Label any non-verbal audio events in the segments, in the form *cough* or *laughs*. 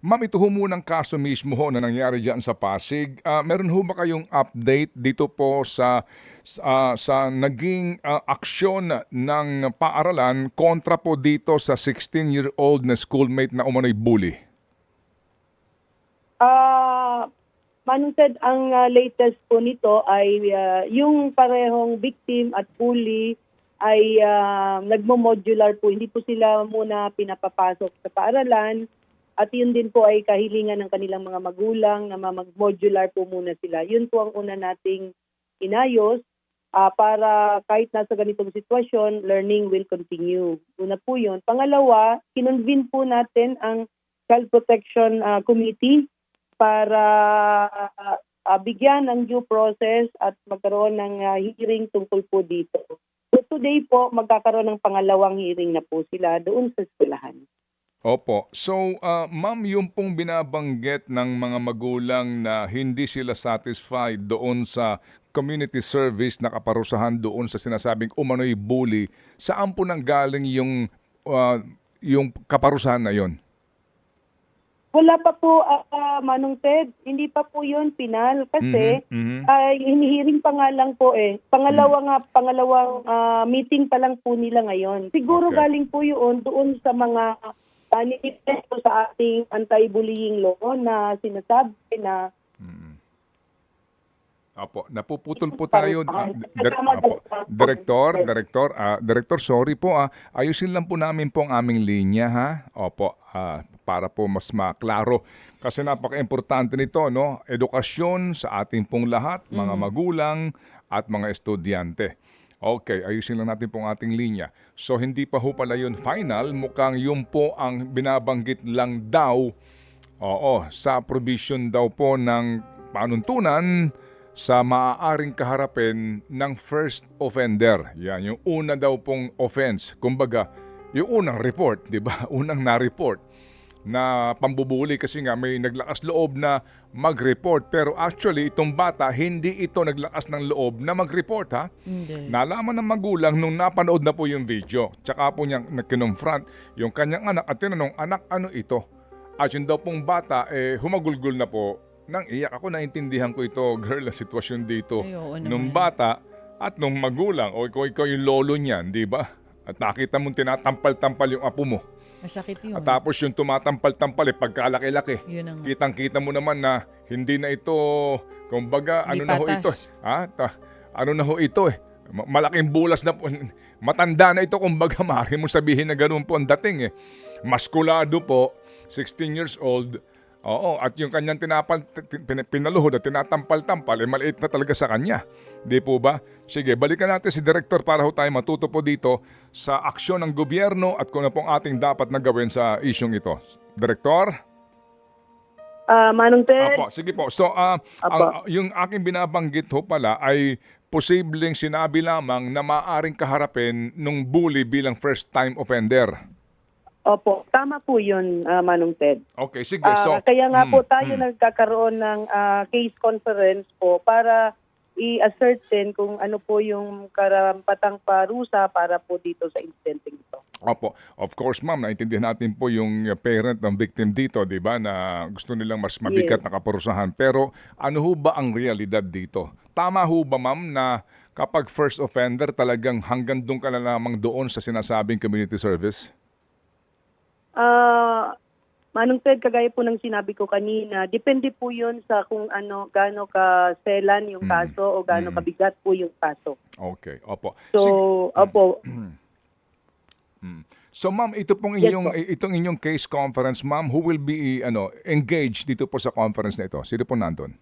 Ma'am, ito ho munang kaso mismo ho na nangyari dyan sa Pasig. Ah, meron ho ba kayong update dito po sa sa, sa naging ah, aksyon ng paaralan kontra po dito sa 16-year-old na schoolmate na umano'y bully? Manong Ted, ang ah, latest po nito ay ah, yung parehong victim at bully ay ah, nagmo-modular po. Hindi po sila muna pinapapasok sa paaralan at yun din po ay kahilingan ng kanilang mga magulang na mag-modular po muna sila. Yun po ang una nating inayos ah, para kahit nasa ganitong sitwasyon, learning will continue. Una po yun. Pangalawa, kinonvene po natin ang Child Protection ah, Committee para ah, bigyan ng due process at magkaroon ng ah, hearing tungkol po dito. So today po, magkakaroon ng pangalawang hearing na po sila doon sa eskwelahan. Opo. So, ah, ma'am, yung pong binabanggit ng mga magulang na hindi sila satisfied doon sa community service na kaparusahan doon sa sinasabing umano'y bully, saan po nang galing yung, ah, yung kaparusahan na yon? Wala pa po, ah, Manong Ted, hindi pa po yun final kasi Mhm, mhm. ay hinihiring pa nga lang po eh. Pangalawa nga, pangalawang ah, meeting pa lang po nila ngayon. Siguro Okay. galing po yun doon sa mga uh, nilipento sa ating anti-bullying law na sinasabi na Opo, napuputol po tayo. ah, dir- opo. Director, Director, ah, Director, sorry po. ah. ayusin lang po namin po ang aming linya ha. Opo, ah, para po mas maklaro. Kasi napaka-importante nito, no? Edukasyon sa ating pong lahat, mga magulang at mga estudyante. Okay, ayusin lang natin pong ating linya. So hindi pa ho pala yun final, mukhang yun po ang binabanggit lang daw Oo, sa provision daw po ng panuntunan sa maaaring kaharapin ng first offender. Yan, yung una daw pong offense. Kumbaga, yung unang report, di ba? *laughs* Unang na-report na pambubuli kasi nga may naglakas loob na mag-report. Pero actually, itong bata, hindi ito naglakas ng loob na mag-report ha. Hindi. Nalaman ng magulang nung napanood na po yung video. Tsaka po niyang kinonfront yung kanyang anak at tinanong, anak, ano ito? At yun daw pong bata, eh, humagulgol na po nang iyak. Ako naintindihan ko ito, girl, ang sitwasyon dito. Ay, oo nung bata at nung magulang, o ikaw, ikaw yung lolo niyan, di ba? At nakita mong tinatampal-tampal yung apo mo. Masakit yun. At tapos yung tumatampal-tampal, eh, pagkalaki-laki. Yun ang Kitang-kita mo naman na hindi na ito, kumbaga, ano Hindi na ho patas. ito. eh. Ha? Ta- ano na ho ito eh. Ma- Malaking bulas na po. *laughs* Matanda na ito, kumbaga, *laughs* maaari mo sabihin na ganun po ang dating eh. Maskulado po, 16 years old. Oo, at yung kanyang tinapal, tin- pin- pinaluhod at tinatampal-tampal, eh maliit na talaga sa kanya. Di po ba? Sige, balikan natin si Director para ho tayo matuto po dito sa aksyon ng gobyerno at kung ano pong ating dapat na gawin sa isyong ito. Director? Ah, Manong Ted, Apo, sige po. So, ah, ang, yung aking binabanggit ho pala ay posibleng sinabi lamang na maaring kaharapin nung bully bilang first-time offender. Opo, tama po yun, ah, Manong Ted. Okay, sige. Ah, so, kaya nga po mm, tayo mm. nagkakaroon ng ah, case conference po para i-ascertain kung ano po yung karampatang parusa para po dito sa incident ito. Opo. Of course, ma'am, naintindihan natin po yung uh, parent ng victim dito, di ba, na gusto nilang mas mabigat na kaparusahan. Pero ano ho ba ang realidad dito? Tama ho ba, ma'am, na kapag first offender, talagang hanggang doon ka na lamang doon sa sinasabing community service? Ah, Manong Ted, kagaya po ng sinabi ko kanina, depende po yun sa kung ano, gaano ka selan yung Mm. kaso o gaano Mm. kabigat po yung kaso. Okay, opo. So, Sige. opo, *clears throat* So ma'am, ito pong Yes inyong itong inyong case conference, ma'am, who will be ano engaged dito po sa conference na ito? Sino po nandun?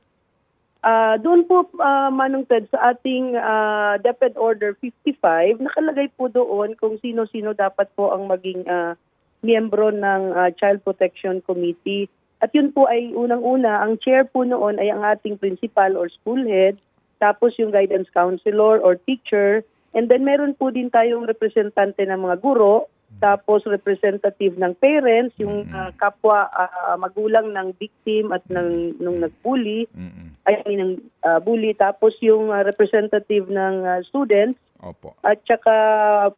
Ah, doon po, ah, Manong Ted, sa ating ah, DepEd Order 55, nakalagay po doon kung sino-sino dapat po ang maging ah, miyembro ng ah, Child Protection Committee. At yun po ay unang-una, ang chair po noon ay ang ating principal or school head, tapos yung guidance counselor or teacher, and then meron po din tayong representante ng mga guro, tapos representative ng parents, yung ah, kapwa ah, magulang ng victim at ng nung nagbully, ay ng uh, bully. Tapos yung uh, representative ng uh, students Opo. at saka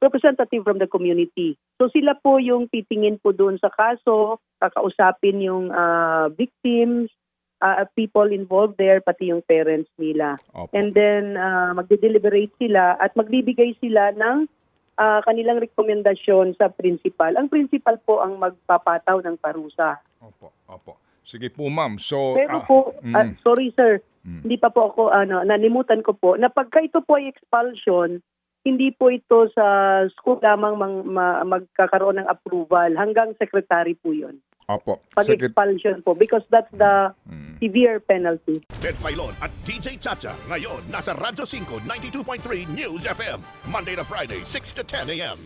representative from the community. So sila po yung titingin po doon sa kaso, kakausapin yung ah, victims, ah, people involved there, pati yung parents nila. Opo. And then uh, magde-deliberate sila at magbibigay sila ng ah, kanilang rekomendasyon sa principal. Ang principal po ang magpapataw ng parusa. Opo. Opo. Sige po, ma'am. So, Pero ah, po, mm, ah, sorry sir, Mm. hindi pa po ako, ano, nanimutan ko po, na pagka ito po ay expulsion, hindi po ito sa school lamang mang, ma- magkakaroon ng approval. Hanggang secretary po yun. opo. Pag Secret- expulsion po. Because that's the Mm. severe penalty. Ted Filon at DJ Chacha. Ngayon, nasa Radyo 5, 92.3 News FM. Monday to Friday, 6 to 10 a.m.